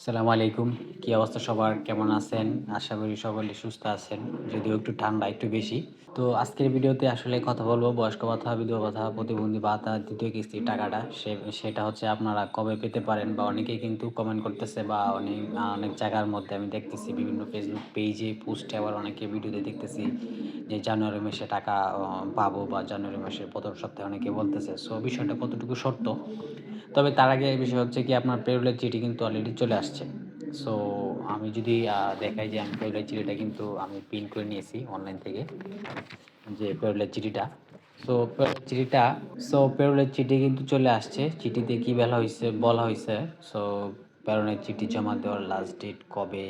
আসসালামু আলাইকুম। কি অবস্থা সবার? কেমন আছেন? আশা করি সকলে সুস্থ আছেন, যদিও একটু ঠান্ডা, একটু বেশি। তো আজকের ভিডিওতে আসলে কথা বলব, বয়স্ক ভাতা বিধবা ভাতা প্রতিবন্ধী ভাতা দ্বিতীয় কিস্তির টাকাটা। সে, সেটা হচ্ছে আপনারা কবে পেতে পারেন বা অনেকেই কিন্তু কমেন্ট করতেছে বা অনেক অনেক জায়গার মধ্যে আমি দেখতেছি, বিভিন্ন ফেসবুক পেজে পোস্টে আবার অনেকে ভিডিওতে দেখতেছি। যে জানুয়ারি মাসে টাকা পাবো বা জানুয়ারি মাসের প্রথম সপ্তাহে অনেকে বলতেছে। সো বিষয়টা কতটুকু সত্য? তবে তার আগে এই বিষয় হচ্ছে কি, আপনার পেরোলের চিঠি কিন্তু অলরেডি চলে আসছে। সো আমি যদি দেখাই যে আমি পেরোলের চিঠিটা কিন্তু আমি প্রিন্ট করে নিয়েছি অনলাইন থেকে, যে পেরোলের চিঠিটা। সো পেরোলের চিঠিটা সো পেরোলের চিঠি কিন্তু চলে আসছে। চিঠিতে কী বলা হয়েছে বলা হয়েছে সো পেরোলের চিঠি জমা দেওয়ার লাস্ট ডেট কবে?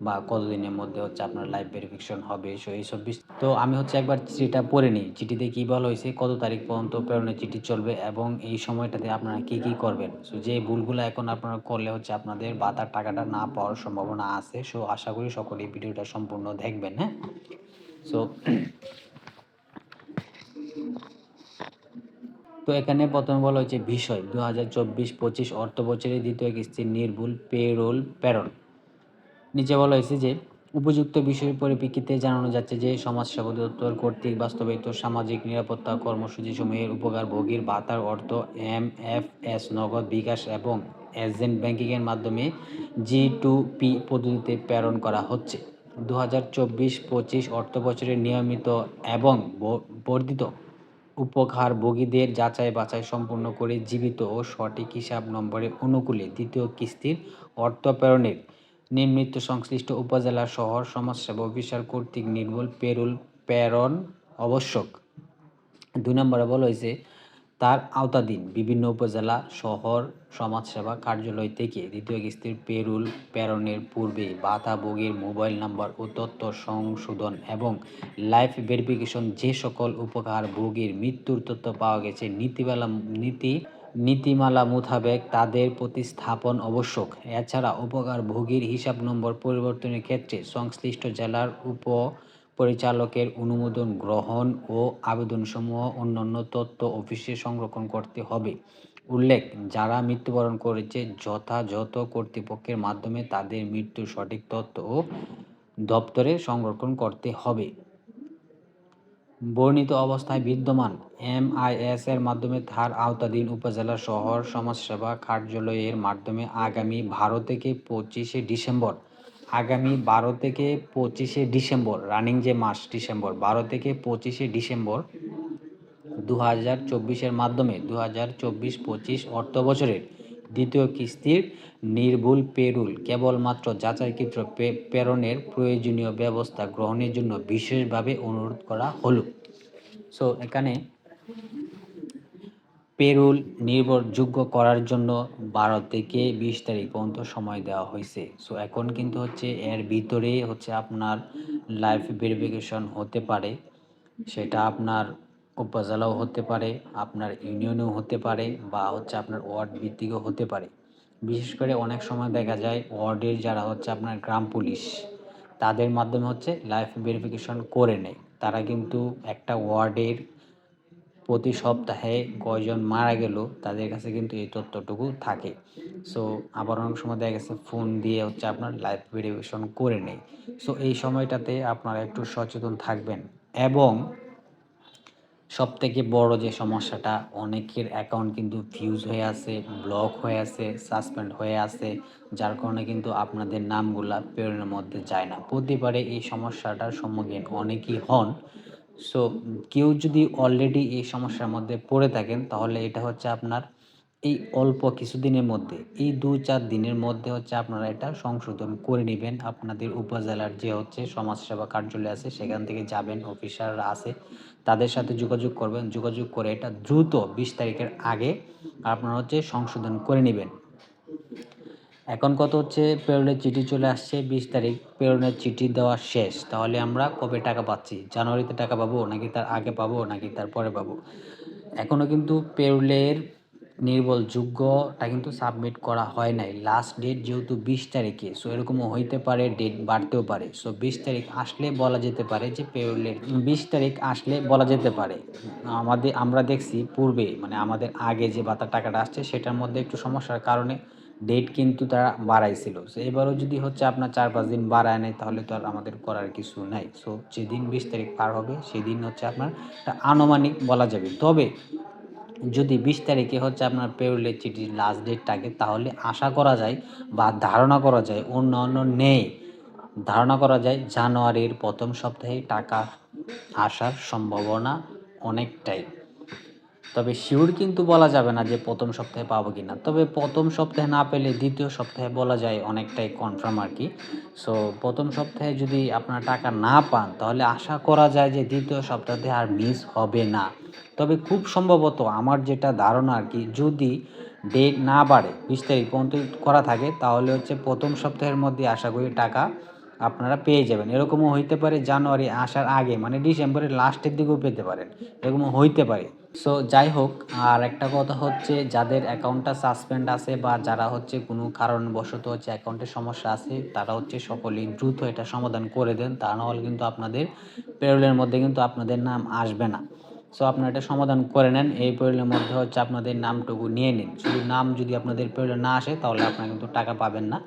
বা কতদিনের মধ্যে হচ্ছে আপনার লাইভ ভেরিফিকেশন হবে সো এইসব তো আমি হচ্ছে একবার চিঠিটা পড়ে নিই। চিঠিতে কী বলা হয়েছে, কত তারিখ পর্যন্ত প্রেরণের চিঠি চলবে এবং এই সময়টাতে আপনারা কি কি করবেন? সো যে ভুলগুলো এখন আপনারা করলে হচ্ছে আপনাদের বাতার টাকাটা না পাওয়ার সম্ভাবনা আছে সো আশা করি সকলে ভিডিওটা সম্পূর্ণ দেখবেন হ্যাঁ? সো তো এখানে প্রথমে বলা হয়েছে বিষয় দু হাজার চব্বিশ পঁচিশ অর্থ বছরের দ্বিতীয় কিস্তির নির্ভুল পেরোল প্রেরণ। নিচে বলা হয়েছে যে, উপযুক্ত বিষয়ের পরিপ্রেক্ষিতে জানানো যাচ্ছে যে সমাজ সেবা দপ্তর কর্তৃক বাস্তবায়িত সামাজিক নিরাপত্তা কর্মসূচি সমূহের উপকার ভোগীর ভাতার অর্থ এম এফ এস নগদ বিকাশ এবং এজেন্ট ব্যাংকিংয়ের মাধ্যমে জি টু পি পদ্ধতিতে প্রেরণ করা হচ্ছে। দু হাজার চব্বিশ পঁচিশ অর্থ বছরের নিয়মিত এবং বর্ধিত উপকার ভোগীদের যাচাই বাছাই সম্পূর্ণ করে জীবিত ও সঠিক হিসাব নম্বরের অনুকূলে দ্বিতীয় কিস্তির অর্থ প্রেরণের নিম্নিত সংশ্লিষ্ট উপজেলা শহর সমাজসেবা অফিসার কর্তৃক নির্ভুল পেরুল প্রেরণ আবশ্যক। দুই নম্বরে বলা হয়েছে, তার আওতাধীন বিভিন্ন উপজেলা শহর সমাজসেবা কার্যালয় থেকে দ্বিতীয় কিস্তির পেরুল প্রেরণের পূর্বে ভাতাভোগীর মোবাইল নাম্বার ও তথ্য সংশোধন এবং লাইফ ভেরিফিকেশন যে সকল উপকার ভোগীর মৃত্যুর তথ্য পাওয়া গেছে নীতিমালা নীতি নীতিমালা মোতাবেক তাদের প্রতিস্থাপন আবশ্যক। এছাড়া উপকার ভোগীর হিসাব নম্বর পরিবর্তনের ক্ষেত্রে সংশ্লিষ্ট জেলার উপ পরিচালকের অনুমোদন গ্রহণ ও আবেদনসমূহ অন্যান্য তথ্য অফিসে সংরক্ষণ করতে হবে। উল্লেখ, যারা মৃত্যুবরণ করেছে যথাযথ কর্তৃপক্ষের মাধ্যমে তাদের মৃত্যুর সঠিক তথ্য ও দপ্তরে সংরক্ষণ করতে হবে। বর্ণিত অবস্থায় বিদ্যমান এমআইএস এর মাধ্যমে তার আওতাধীন উপজেলা শহর সমাজসেবা কার্যালয়ের মাধ্যমে আগামী বারো থেকে পঁচিশে ডিসেম্বর, আগামী বারো থেকে পঁচিশে ডিসেম্বর, রানিং যে মাস ডিসেম্বর, বারো থেকে পঁচিশে ডিসেম্বর দু হাজার চব্বিশের মাধ্যমে দু হাজার চব্বিশ পঁচিশ অর্থ বছরের দ্বিতীয় কিস্তির নির্ভুল পেরুল, কেবলমাত্র যাচাইকৃত প্রেরণের প্রয়োজনীয় ব্যবস্থা গ্রহণের জন্য বিশেষভাবে অনুরোধ করা হলো। সো এখানে পেরুল নির্ভরযোগ্য করার জন্য বারো থেকে বিশ তারিখ পর্যন্ত সময় দেওয়া হয়েছে। সো এখন কিন্তু হচ্ছে এর ভিতরে হচ্ছে আপনার লাইফ ভেরিফিকেশন হতে পারে। সেটা আপনার উপজেলাও হতে পারে, আপনার ইউনিয়নেও হতে পারে বা হচ্ছে আপনার ওয়ার্ড ভিত্তিকও হতে পারে। বিশেষ করে অনেক সময় দেখা যায় ওয়ার্ডের যারা হচ্ছে আপনার গ্রাম পুলিশ, তাদের মাধ্যমে হচ্ছে লাইফ ভেরিফিকেশন করে নেয়। তারা কিন্তু একটা ওয়ার্ডের প্রতি সপ্তাহে কয়জন মারা গেল, তাদের কাছে কিন্তু এই তথ্যটুকু থাকে। সো আবার অনেক সময় দেখা গেছে ফোন দিয়ে হচ্ছে আপনার লাইফ ভেরিফিকেশন করে নেয়। সো এই সময়টাতে আপনারা একটু সচেতন থাকবেন এবং সব থেকে বড় যে সমস্যাটা, অনেকের অ্যাকাউন্ট কিন্তু ফিউজ হয়ে আছে ব্লক হয়ে আছে সাসপেন্ড হয়ে আছে, যার কারণে কিন্তু আপনাদের নামগুলা প্রেরণের মধ্যে যায় না। প্রতিবারে এই সমস্যাটার সম্মুখীন অনেকেই হন। সো কেউ যদি অলরেডি এই সমস্যার মধ্যে পড়ে থাকেন, তাহলে এটা হচ্ছে আপনার এই অল্প কিছুদিনের মধ্যে, এই দু চার দিনের মধ্যে হচ্ছে আপনারা এটা সংশোধন করে নেবেন। আপনাদের উপজেলার যে হচ্ছে সমাজসেবা কার্যালয় আছে, সেখান থেকে যাবেন, অফিসাররা আছে, তাদের সাথে যোগাযোগ করবেন। যোগাযোগ করে এটা দ্রুত বিশ তারিখের আগে আপনারা হচ্ছে সংশোধন করে নেবেন। এখন কত হচ্ছে? প্রেরণের চিঠি চলে আসছে, বিশ তারিখ। প্রেরণের চিঠি দেওয়া শেষ। তাহলে আমরা কবে টাকা পাচ্ছি? জানুয়ারিতে টাকা পাবো নাকি তার আগে পাবো নাকি তার পরে পাবো? এখনও কিন্তু পেরুলের নির্ভরযোগ্যটা কিন্তু সাবমিট করা হয় নাই। লাস্ট ডেট যেহেতু বিশ তারিখে সো এরকমও হইতে পারে ডেট বাড়তেও পারে। সো বিশ তারিখ আসলে বলা যেতে পারে যে পেরুলের বিশ তারিখ আসলে বলা যেতে পারে। আমাদের আমরা দেখছি পূর্বে মানে আমাদের আগে যে ভাতার টাকাটা আসছে, সেটার মধ্যে একটু সমস্যার কারণে ডেট কিন্তু তারা বাড়াইছিল। সো এবারও যদি হচ্ছে আপনার চার পাঁচ দিন বাড়ায় নেয়, তাহলে তো আর আমাদের করার কিছু নাই। সো যেদিন বিশ তারিখ পার হবে, সেদিন হচ্ছে আপনার একটা আনুমানিক বলা যাবে। তবে যদি বিশ তারিখে হচ্ছে আপনার পেরোলের চিঠির লাস্ট ডেট থাকে, তাহলে আশা করা যায় বা ধারণা করা যায় অন্য অন্য নেই। ধারণা করা যায় জানুয়ারির প্রথম সপ্তাহে টাকা আসার সম্ভাবনা অনেকটাই। তবে শিওর কিন্তু বলা যাবে না যে প্রথম সপ্তাহে পাবো কি না তবে প্রথম সপ্তাহে না পেলে দ্বিতীয় সপ্তাহে বলা যায় অনেকটাই কনফার্ম আর কি। সো প্রথম সপ্তাহে যদি আপনার টাকা না পান, তাহলে আশা করা যায় যে দ্বিতীয় সপ্তাহে আর মিস হবে না। তবে খুব সম্ভবত আমার যেটা ধারণা আর কি, যদি ডেট না বাড়ে বিশ তারিখ পর্যন্ত করা থাকে, তাহলে হচ্ছে প্রথম সপ্তাহের মধ্যে আশা করি টাকা আপনারা পেয়ে যাবেন। এরকমও হইতে পারে জানুয়ারি আসার আগে মানে ডিসেম্বরের লাস্টের দিকেও পেতে পারেন। এরকমও হইতে পারে। সো যাই হোক, আর একটা কথা হচ্ছে, যাদের অ্যাকাউন্টটা সাসপেন্ড আছে বা যারা হচ্ছে কোনো কারণবশত হচ্ছে অ্যাকাউন্টের সমস্যা আছে, তারা হচ্ছে সকলেই দ্রুত এটা সমাধান করে দেন। তা নাহলে কিন্তু আপনাদের পেরোলের মধ্যে কিন্তু আপনাদের নাম আসবে না। সো আপনারা এটা সমাধান করে নেন। এই পেরোলের মধ্যে হচ্ছে আপনাদের নামটুকু নিয়ে নিন। শুধু নাম যদি আপনাদের পেরোলে না আসে, তাহলে আপনারা কিন্তু টাকা পাবেন না।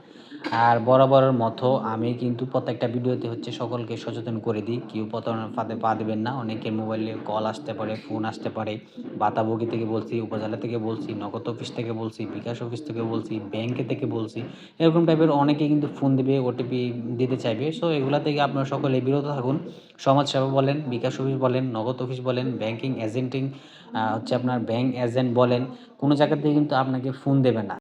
আর বরাবরের মতো আমি কিন্তু প্রত্যেকটা ভিডিওতে হচ্ছে সকলকে সচেতন করে দিই। কেউ প্রতারণার ফাঁদে পা দেবেন না। অনেকের মোবাইলে কল আসতে পারে ফোন আসতে পারে। বাতাবগি থেকে বলছি, উপজেলা থেকে বলছি, নগদ অফিস থেকে বলছি, বিকাশ অফিস থেকে বলছি ব্যাংকে থেকে বলছি, এরকম টাইপের অনেকে কিন্তু ফোন দেবে ওটিপি দিতে চাইবে। সো এগুলা থেকে আপনারা সকলে বিরত থাকুন। সমাজসেবা বলেন, বিকাশ অফিস বলেন, নগদ অফিস বলেন ব্যাংকিং এজেন্টিং হচ্ছে আপনার ব্যাংক এজেন্ট বলেন, কোনো জায়গা থেকে কিন্তু আপনাকে ফোন দেবে না।